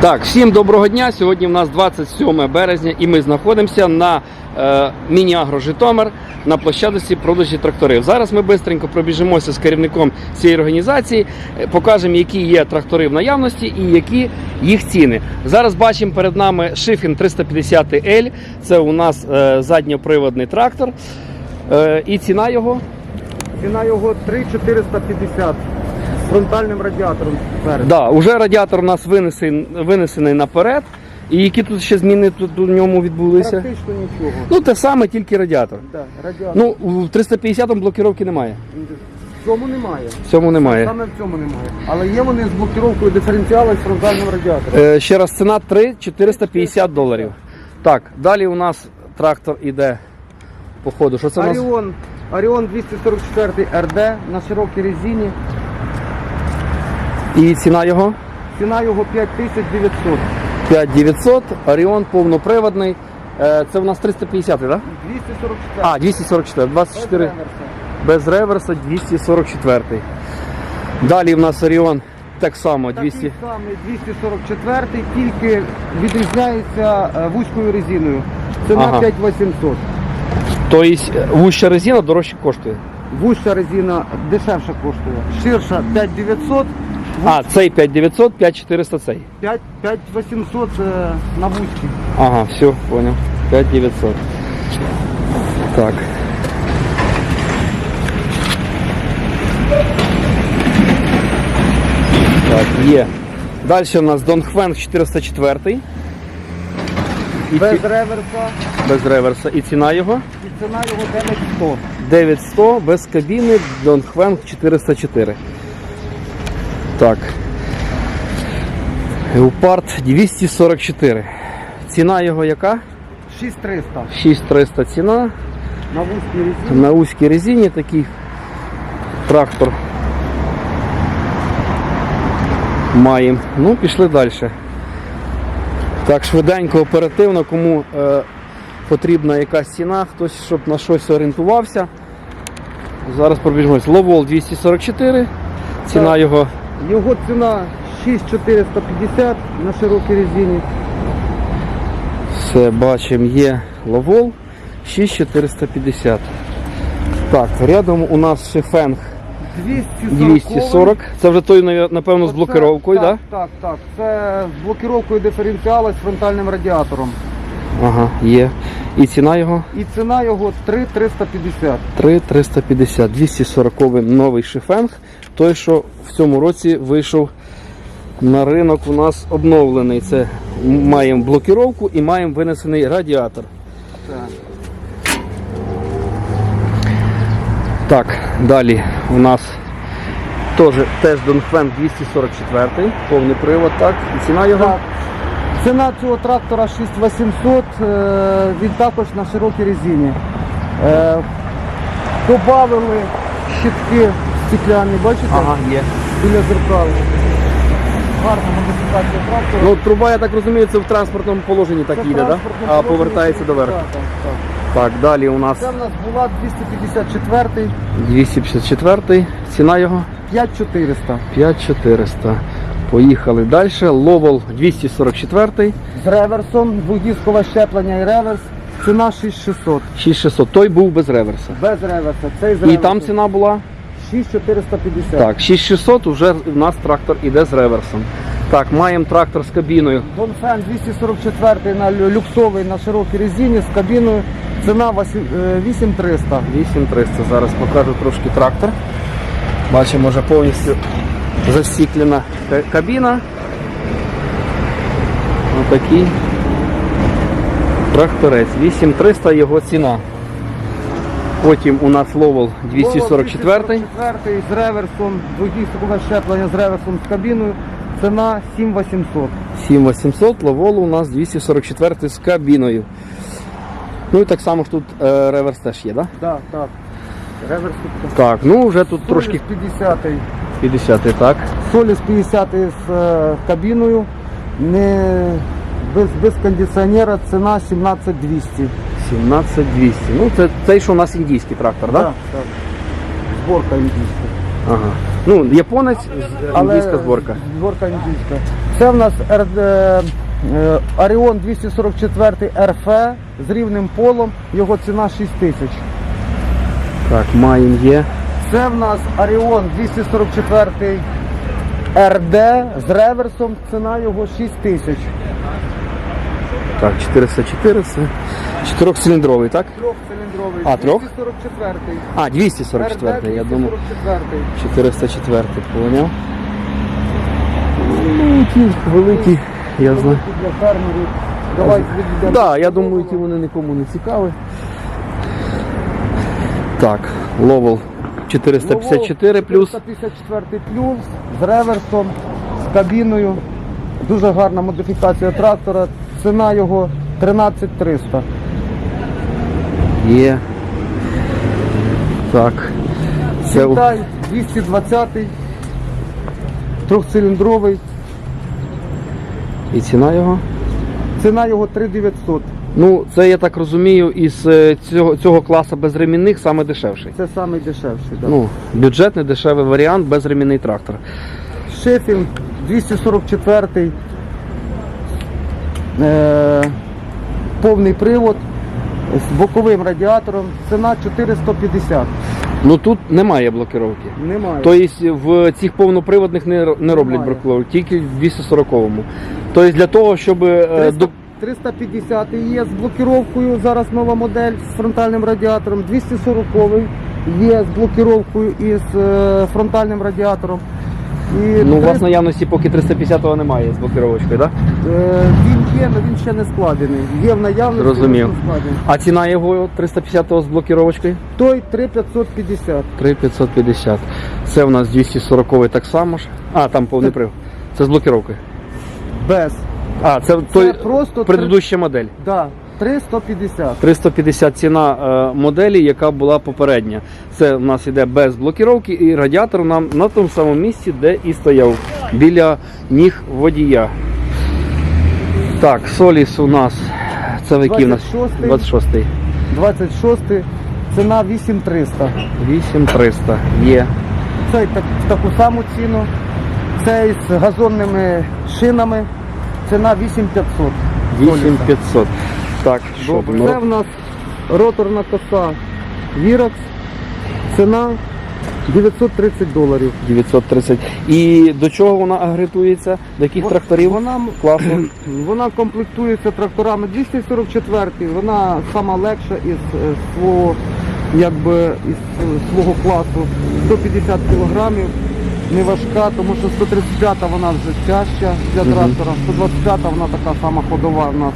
Так, всім доброго дня. Сьогодні в нас 27 березня і ми знаходимося на е, міні-агро Житомир на площадці продажі тракторів. Зараз ми швидко пробіжимося з керівником цієї організації, е, покажемо, які є трактори в наявності і які їх ціни. Зараз бачимо перед нами Шифін 350L. Це у нас е, задньоприводний трактор. Е, і ціна його Ціна його 3,450 з фронтальним радіатором спереду. Да, уже радіатор у нас винесений, винесений наперед. І які тут ще зміни тут у ньому відбулися? Практично нічого. Ну, те саме, тільки радіатор. Да, радіатор. Ну, в 350-му блокировки немає. в цьому немає. В цьому немає. Саме в цьому немає. Але є вони з блокировкою диференціала і з фронтальним радіатором. Е, ще раз, ціна 3 450 доларів. Так, далі у нас трактор іде по ходу. Що це у нас? Оріон, Оріон 244 РД на широкій резині. І ціна його Ціна його 5900. 5900, Оріон повноприводний. Е, Це у нас 350, так? Да? 244. А, 244, 24 Без реверса. без реверса 244. Далі в нас Оріон так само 200. Такий самий 244, тільки відрізняється е, вузькою резиною. Ціна Ага. 5800. Тобто вуща резина дорожче коштує. Вуща резина дешевше коштує. Ширша 5900, А, цей 5900, 5400 цей. 5, 5800 е, на вузькій. Ага, все, понял. 5900. Так. Так, є. Далі у нас Донхвен 404 і Без ці- реверса без реверса. І ціна його і ціна його 9100. 9100 без кабіни Донхвен 404. Так. Еупард 244. Ціна його яка? 6300 6300 ціна. на вузькій резині. На узькій резині такий трактор маємо. Ну, пішли далі. Так, швиденько, оперативно, кому е, потрібна якась ціна, хтось щоб на щось орієнтувався. Зараз пробіжмось. Ловол 244. Ціна його Його ціна 6450 на широкій резині. все бачимо, є ловол 6450. Так, рядом у нас шифенг 240. 240. Це вже той, напевно, з блокировкою, так? так? Так, так. Це з блокировкою диференціала з фронтальним радіатором. Ага, є. І ціна його І ціна його 3350. 3,350. 240 новий шифенг. Той, що в цьому році вийшов на ринок, у нас обновлений. Це маємо блокировку і маємо винесений радіатор. Так. Так, далі у нас теж, теж Донфен 244, повний привод, так. І ціна його Так. Ціна цього трактора 6800, е, він також на широкій резині. Е, Добавили щитки стекляні, бачите? ага, є. Біля зеркал. Гарна модифікація трактора. Ну, труба, я так розумію, це в транспортному положенні так їде, да? а повертається доверху. Так, так, так. Так, далі у нас Це в нас була 254 254, ціна його 5400 5400. Поїхали далі. Ловол 244, з реверсом, двохдіскове щеплення і реверс. Ціна 6600. 6600. Той був без реверса. Без реверса. Цей з І там ціна була 6450. так, 6600, вже в нас трактор іде з реверсом. Так, маємо трактор з кабіною. Донфен 244 на лю- люксовий на широкій резині з кабіною. Ціна е, 8300. 8300. Зараз покажу трошки трактор. Бачимо, вже повністю засіклена ка- кабіна. Отакий тракторець. 8300 його ціна. Потім у нас ловол 244. 244 з реверсом, двохдіскове щеплення з реверсом з кабіною. Ціна 7800. 7800, ловол у нас 244 з кабіною. Ну і так само ж тут е, реверс теж є, так? Да? Так, так. Реверс тут. Так, ну вже тут трошки 50 50 так. Соліс 50 з е, кабіною. Не, без, без кондиціонера ціна 17200. 17200. Ну це цей, що у нас індійський трактор, так? Да? Так, так. Зборка індійська. Ага. Ну, японець, індійська зборка. Зборка індійська. Це в нас е, е, Оріон 244 РФ з рівним полом, його ціна 6 тисяч. Так, маємо є. Це в нас Оріон 244 РД з реверсом, ціна його 6 тисяч. Так, 404 це чотирьохциліндровий, так? Трьохциліндровий. А, трьох? 244 А, 244, я думав. 244. 404, поняв. Ну, ті великі, я знаю. Для фермерів. Давай відійдемо. Так, да, я думаю, ті вони нікому не цікаві. Так, Ловел 454 плюс. 454 плюс з реверсом, з кабіною. Дуже гарна модифікація трактора. Ціна його 13300. Є. Так. Це у- Сінтай 220 трьохциліндровий. і ціна його. Ціна його 3900. Ну, це я так розумію, із е, цього, цього класу безремінних саме дешевший. Це самий дешевший. Да. Ну, бюджетний дешевий варіант, безремінний трактор. Шефінг 244 е, повний привод з боковим радіатором. Ціна 450. Ну тут немає блокировки. Немає. Тобто в цих повноприводних не, не роблять блокировки, тільки в 240-му. Тобто для того, щоб е, 300, до... 350 є з блокировкою, зараз нова модель з фронтальним радіатором, 240 є з блокировкою і з е, фронтальним радіатором. І ну, у вас 300 наявності поки 350-го немає з блокировочкою, так? Да? е, він є, але він ще не складений. Є в наявності, Зрозумів. не складений. А ціна його 350-го з блокировочкою? Той 3550. 3550. Це у нас 240 так само ж. А, там повний привод. Це з блокировкою. Без. А, це, той просто предыдуща модель. Да, 350. 350 ціна е, моделі, яка була попередня. Це в нас іде без блокіровки і радіатор нам на тому самому місці, де і стояв, біля ніг водія. Так, Соліс у нас. Це який у нас? 26-й. 26-й. ціна 8300. 8300 є. Цей так, в таку саму ціну. Цей з газонними шинами. Ціна 8500. 8500. Так, що Добре. Це в нас роторна коса Virax. Ціна 930 доларів. 930. І до чого вона агритується? До яких Во- тракторів? Вона, Класу. вона комплектується тракторами 244, вона сама легша із е, свого, якби, із е, свого класу 150 кг, не важка, тому що 135 вона вже тяжча для трактора, 125 вона така сама ходова у нас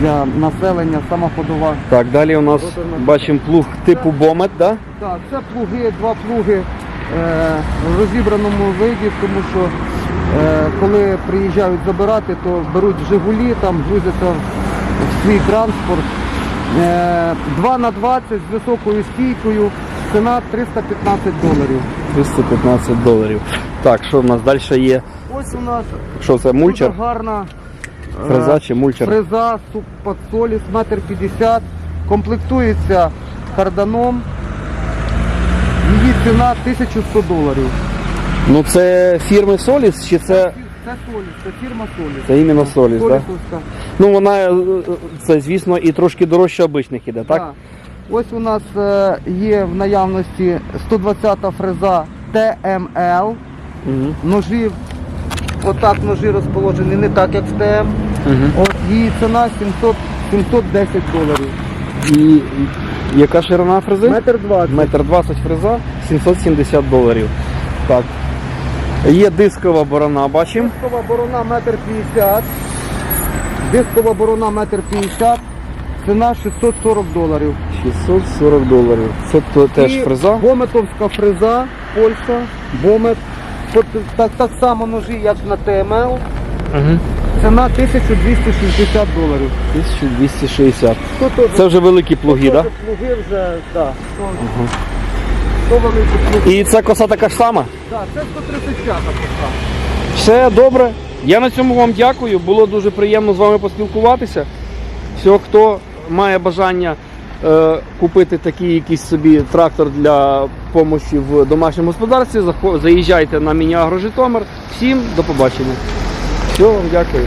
для населення, сама ходова. Так, далі у нас бачимо плуг типу Бомет, да? Так, це плуги, два плуги е, в розібраному виді, тому що е, коли приїжджають забирати, то беруть Жигулі, там грузяться в свій транспорт. Е, 2 на 20 з високою стійкою, ціна 315 доларів. 315 доларів. Так, що в нас далі є? Ось у нас Що це, мульчер? дуже гарна е, Фреза чи мульчер? фреза субподсоліс, метр 50, комплектується карданом. Її ціна 1100 доларів. Ну це фірми Соліс чи це. Це Соліс, це фірма Соліс. Це іменно Соліс, так? Да? Ну вона е, це, звісно, і трошки дорожче обичних іде, так? Так. Ось у нас е, є в наявності 120 фреза TML. Угу. Ножі, отак ножі розположені, не так як в ТМ. Угу. От її ціна 700, 710 доларів. І яка ширина фрези? Метр 20. Метр 20 фреза, 770 доларів. Так. Є дискова борона, бачимо. Дискова борона метр 50. Дискова борона метр 50. Ціна 640 доларів. 640 доларів. Це то- теж І фреза. Бометовська фреза, Польща, Бомет. Так, так само ножі, як на ТМЛ. Угу. Ціна 1260 доларів. 1260. Тут Це вже великі плуги, так? Плуги вже, так. То великі плуги. І ця коса така ж сама? Так, це 135 коса. Все добре. Я на цьому вам дякую. Було дуже приємно з вами поспілкуватися. Всього, хто має бажання купити такий якийсь собі трактор для допомоги в домашньому господарстві, заїжджайте на Міні-Агро Житомир. Всім до побачення. Все, вам дякую.